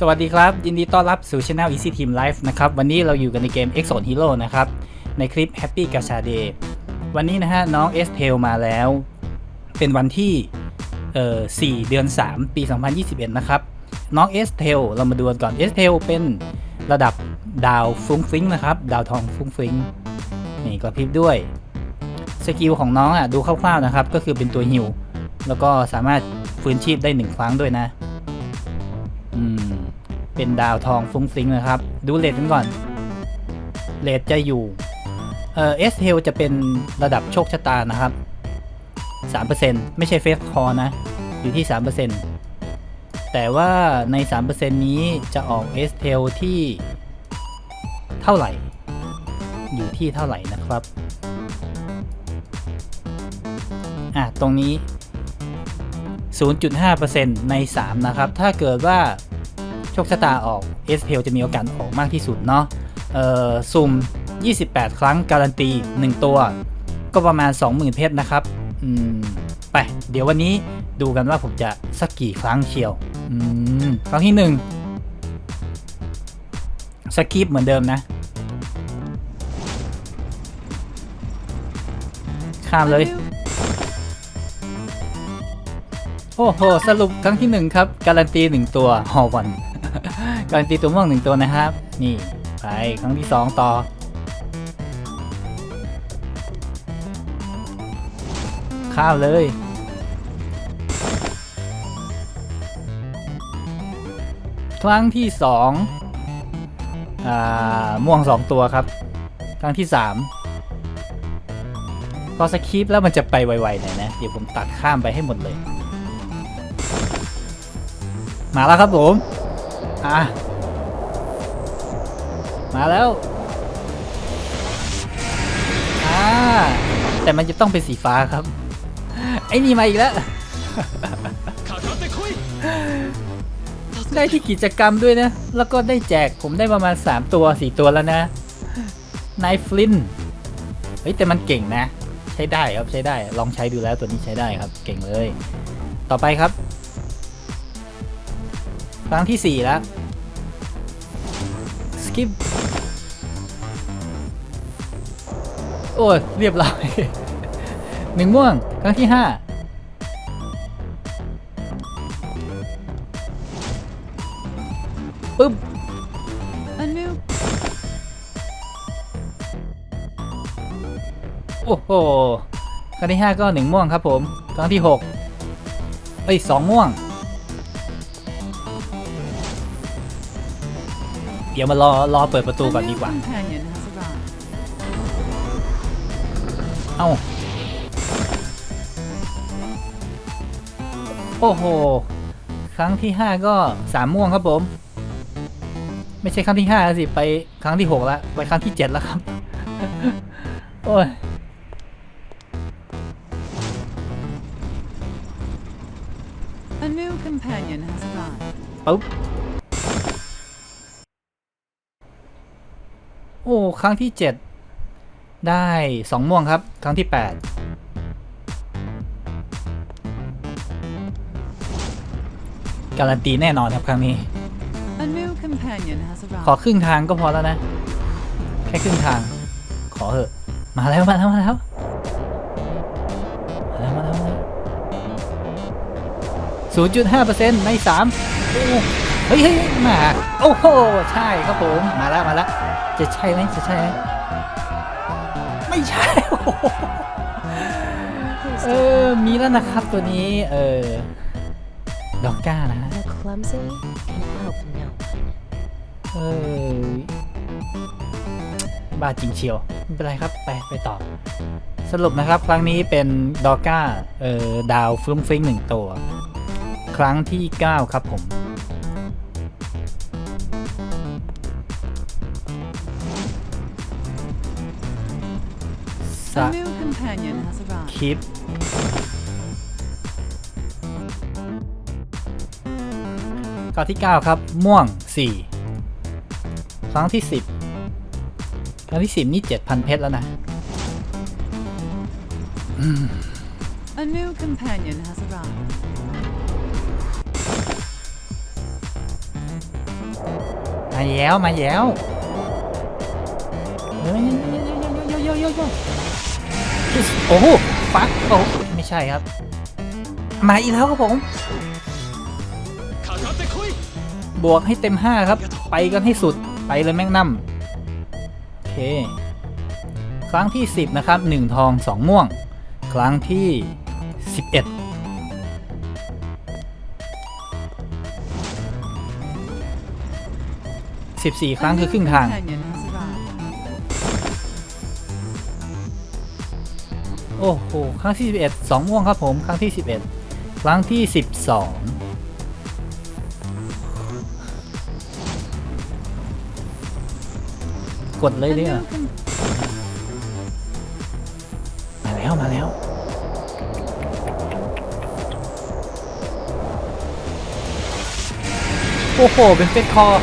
สวัสดีครับ ยินดีต้อนรับสู่ช anel Easy Team Life นะครับ วันนี้เราอยู่กันในเกม Exo Hero นะครับ ในคลิป Happy g a c h a Day วันนี้นะฮะ น้อง S t a i l มาแล้ว เป็นวันที่เอ่อ4เดือน 3 ปี 2021 นะครับ น้อง S t a i l เรามาดูกันก่อน S t a i l เป็นระดับดาวฟุ้งฟิ้งนะครับ ดาวทองฟุ้งฟิ้งนี่กระพริบด้วยสกิลของน้องอะดูคร่าวๆนะครับ ก็คือเป็นตัวฮิวแล้วก็สามารถฟื้นชีพได้หนึ่งครั้งด้วยนะ อืม เป็นดาวทองฟุ้งฟิ้งนะครับ ดูเลทกันก่อน เลทจะอยู่ เอ่อเอสเทลจะเป็นระดับโชคชะตานะครับ 3%ไม่ใช่เฟสคอร์นะ อยู่ที่ 3%แต่ว่าใน 3%นี้จะออกเอสเทลที่เท่าไหร่ อยู่ที่เท่าไหร่นะครับ อะ ตรงนี้ 0.5%ใน 3 นะครับ ถ้าเกิดว่า คชะตาออก s p l จะมีโอกาสออกมากที่สุดเนาะเอ่อสุ่ม 28 ครั้งการันตี 1 ตัว ก็ประมาณ 20,000 เพชรนะครับอืมไป เดี๋ยววันนี้ดูกันว่าผมจะสักกี่ครั้งเชียวอืมครั้งที่ 1 สกิปเหมือนเดิมนะ ข้ามเลยโอ้โห สรุปครั้งที่หนึ่งครับ การันตีหนึ่งตัวฮอวัน การตีตัวม่วงหนึ่งตัวนะครับ นี่ไปครั้งที่สองต่อ ข้าวเลย ครั้งที่สองอ่า ม่วงสองตัวครับ ครั้งที่สามพอสคริปแล้วมันจะไปไวๆหน่อยนะ เดี๋ยวผมตัดข้ามไปให้หมดเลย มาแล้วครับผม อะ มาแล้ว อ่า แต่มันจะต้องเป็นสีฟ้าครับ ไอ้นี่มาอีกแล้ว ได้ที่กิจกรรมด้วยนะ แล้วก็ได้แจกผมได้ประมาณ 3 ตัว 4 ตัวแล้วนะ นายฟลิน เฮ้ย แต่มันเก่งนะ ใช้ได้ครับใช้ได้ ลองใช้ดูแล้วตัวนี้ใช้ได้ครับ เก่งเลย ต่อไปครับ ครั้งที่4แล้วสกิปโอ้ยเรียบร้อยหนึ่งม่วง ครั้งที่5ปึ๊บ A new โอ้โห ครั้งที่5ก็1ม่วงครับผม ครั้งที่6เอ้ยสองม่วง ดี๋ยวมารอรอเปิดประตู a ก่อน new ดีกว่า companion has arrived. เอ้า โอ้โห ครั้งที่5ก็3ม่วงครับผม ไม่ใช่ครั้งที่5แล้วสิ ไปครั้งที่6แล้ว ไปครั้งที่7แล้วครับ โอ้ย A new companion has arrived. ปุ๊บ อ้ครั้งที่ 7 ได้ 2 ม่วงครับ ครั้งที่ 8 การันตีแน่นอนครับครั้งนี้ A new companion has ขอ arrived. ครึ่งทางก็พอแล้วนะ แค่ครึ่งทาง ขอเหอะ มาแล้วมาแล้วมาแล้วมาแล้วมาแล้วมาแล้วศูนย์จุดห้าเปอร์เซ็นต์ในสามโอ้เฮ้ยเฮ้ยมา โอ้โห ใช่ครับผม มาแล้วมาแล้ว จะใช่ไหมจะใช่ไหมไม่ใช่โอ้โหเออมีแล้วนะครับตัวนี้ เออดอกก้านะฮะ The clumsy can help no one. เออบ้าจริงเชียวไม่เป็นไรครับไปไปต่อ สรุปนะครับครั้งนี้เป็นดอก้าเอ่อดาวฟรุ้งฟริ้งหนึ่งตัว ครั้งที่ 9 ครับผมะ A new companion has arrived. คลิปก้าวที่ 9 ครับ ม่วง 4 ครั้งที่ 10 ครั้งที่ 10 นี่ 7,000 เพชรแล้วนะ A new companion has arrived. มาแย้ว มาแย้วเฮ้ยโยโยโยโยโย โอ้โหฟักโอ้ไม่ใช่ครับ มาอีกแล้วครับผม บวกให้เต็ม 5 ครับ ไปกันให้สุดไปเลยแม่งน้ำโอเค ครั้งที่ 10 นะครับ 1 ทอง 2 ม่วง ครั้งที่ 11 14ครั้ง A คือ new ครึ่งทาง โอ้โห ครั้งที่ 11 2ม่วงครับผม ครั้งที่ 11 ครั้งที่ 12กดเลยเนี่ยมาแล้ว มาแล้ว โอ้โห เป็นเฟสคอร์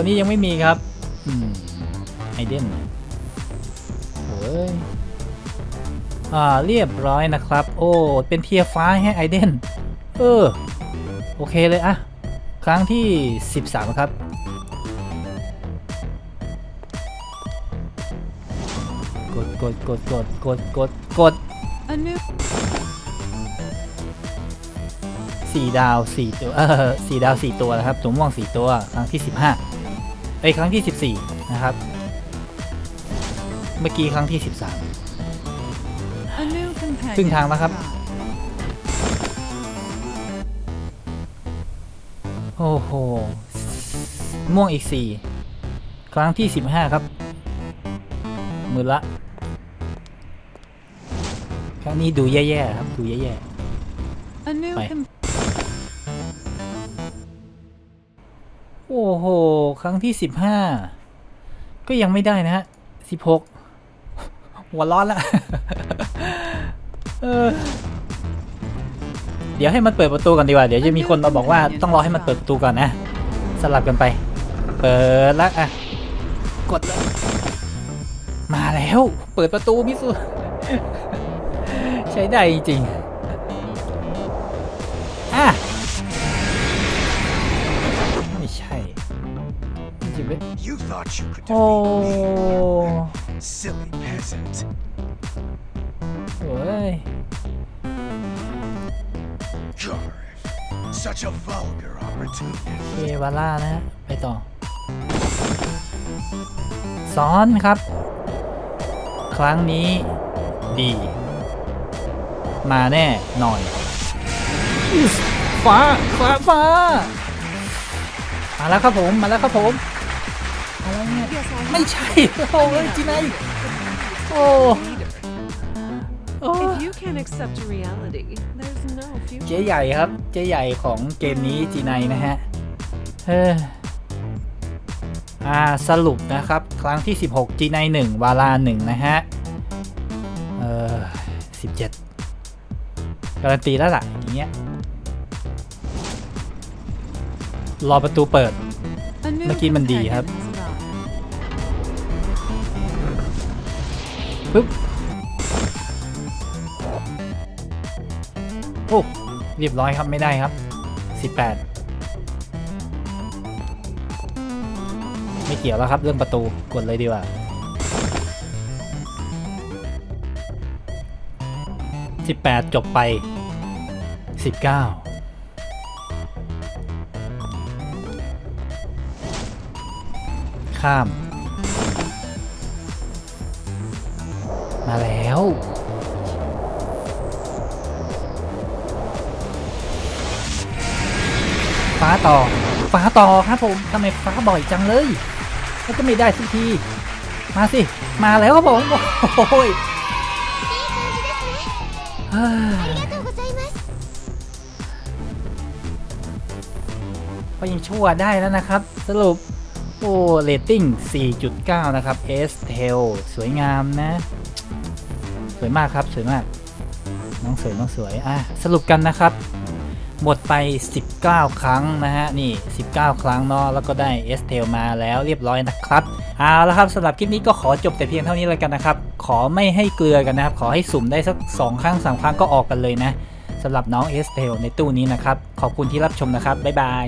ตัวนี้ยังไม่มีครับอืมไอเดนโอ้ยอ่าเรียบร้อยนะครับ โอ้เป็นเทียร์ฟ้าให้ไอเดนเออ โอเคเลยอะครั้งที่ 13 ครับกดกดกดกดกดกดกด A new สี่ดาวสี่ตัวเออสี่ดาวสี่ตัวนะครับตัวม่วงสี่ตัวครั้งที่สิบห้า ไอยครั้งที่สิบสี่นะครับ เมื่อกี้ครั้งที่สิบสาม a new companion. ครึ่งทางแล้วครับ has arrived. โอ้โห ม่วงอีกสี่ครั้งที่สิบห้าครับหมือละ ครั้งนี้ดูแย่ๆครับ ดูแย่ A new Bye. โอ้โห ครั้งที่สิบห้าก็ยังไม่ได้นะฮะสิบหกหัวร้อนละเออเดี๋ยวให้มันเปิดประตูก่อนดีกว่า เดี๋ยวจะมีคนมาบอกว่าต้องรอให้มันเปิดประตูก่อนนะ สลับกันไป เปิดแล้วอะ กด มาแล้ว เปิดประตูมิสุใช้ได้จริง You thought you could โอ้ defeat me, silly peasant. โอ้ย Garth, such a vulgar opportunity. เควาล่านะฮะไปต่อ ซ้อนครับ ครั้งนี้ดี มาแน่นอนอิ๊สฟ้าฟ้าฟ้า มาแล้วครับผม มาแล้วครับผม อะไรเนี่ย ไม่ใช่ โอ้ยจีไนโอ้โอ้ If you can't accept reality, there's no เจ๊ future. ใหญ่ครับ เจ๊ใหญ่ของเกมนี้จีไนนะฮะเอออ่าสรุปนะครับ ครั้งที่ 16จีไน1วาลา1นะฮะ เออ17การันตีแล้วล่ะ อย่างเงี้ย รอประตูเปิด A new เมื่อกี้มันดีครับ ปึ๊บโอ้เรียบร้อยครับไม่ได้ครับ 18 ไม่เกี่ยวแล้วครับเรื่องประตูกดเลยดีกว่า18จบไป19ข้าม มาแล้ว ฟ้าต่อ ฟ้าต่อครับผมทำไมฟ้าบ่อยจังเลยแล้วก็ไม่ได้สักที มาสิ มาแล้วครับผมโอ้ยเฮ้ยก็ยังชั่วได้แล้วนะครับ สรุป โอ้เรตติ้ง 4.9 นะครับ S Tail สวยงามนะ สวยมากครับสวยมาก น้องสวยน้องสวยอะสรุปกันนะครับ หมดไป 19 ครั้งนะฮะนี่ 19 ครั้งเนาะแล้วก็ได้ S Tail มาแล้วเรียบร้อยนะครับเอาละครับสำหรับคลิปนี้ก็ขอจบแต่เพียงเท่านี้แล้วกันนะครับ ขอไม่ให้เกลือกันนะครับ ขอให้สุ่มได้สัก 2 ครั้ง 3 ครั้งก็ออกกันเลยนะสำหรับน้องเอสเทลในตู้นี้นะครับ ขอบคุณที่รับชมนะครับ บ๊ายบาย